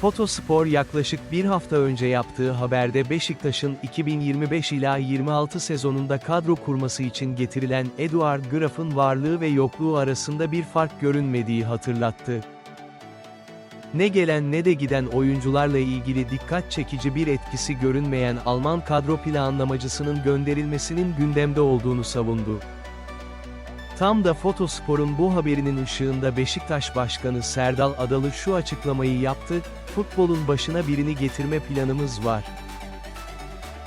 Fotospor yaklaşık bir hafta önce yaptığı haberde Beşiktaş'ın 2025 ila 26 sezonunda kadro kurması için getirilen Eduard Graf'ın varlığı ve yokluğu arasında bir fark görünmediği hatırlattı. Ne gelen ne de giden oyuncularla ilgili dikkat çekici bir etkisi görünmeyen Alman kadro planlamacısının gönderilmesinin gündemde olduğunu savundu. Tam da Fotospor'un bu haberinin ışığında Beşiktaş Başkanı Serdal Adalı şu açıklamayı yaptı, futbolun başına birini getirme planımız var.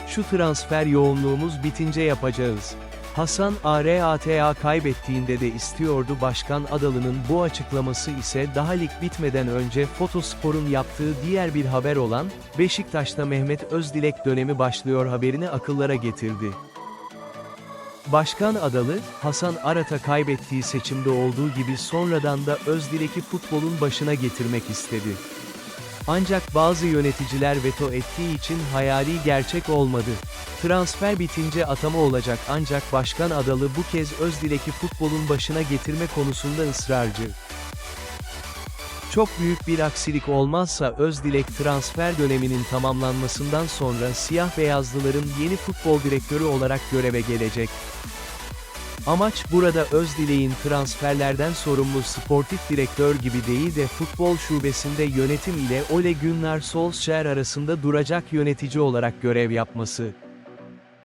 Şu transfer yoğunluğumuz bitince yapacağız. Hasan ARATA kaybettiğinde de istiyordu Başkan Adalı'nın bu açıklaması ise daha lig bitmeden önce Fotospor'un yaptığı diğer bir haber olan, Beşiktaş'ta Mehmet Özdilek dönemi başlıyor haberini akıllara getirdi. Başkan Adalı, Hasan Arat'a kaybettiği seçimde olduğu gibi sonradan da Özdilek'i futbolun başına getirmek istedi. Ancak bazı yöneticiler veto ettiği için hayali gerçek olmadı. Transfer bitince atama olacak ancak Başkan Adalı bu kez Özdilek'i futbolun başına getirme konusunda ısrarcı. Çok büyük bir aksilik olmazsa Özdilek transfer döneminin tamamlanmasından sonra siyah beyazlıların yeni futbol direktörü olarak göreve gelecek. Amaç burada Özdilek'in transferlerden sorumlu sportif direktör gibi değil de futbol şubesinde yönetim ile Ole Gunnar Solskjaer arasında duracak yönetici olarak görev yapması.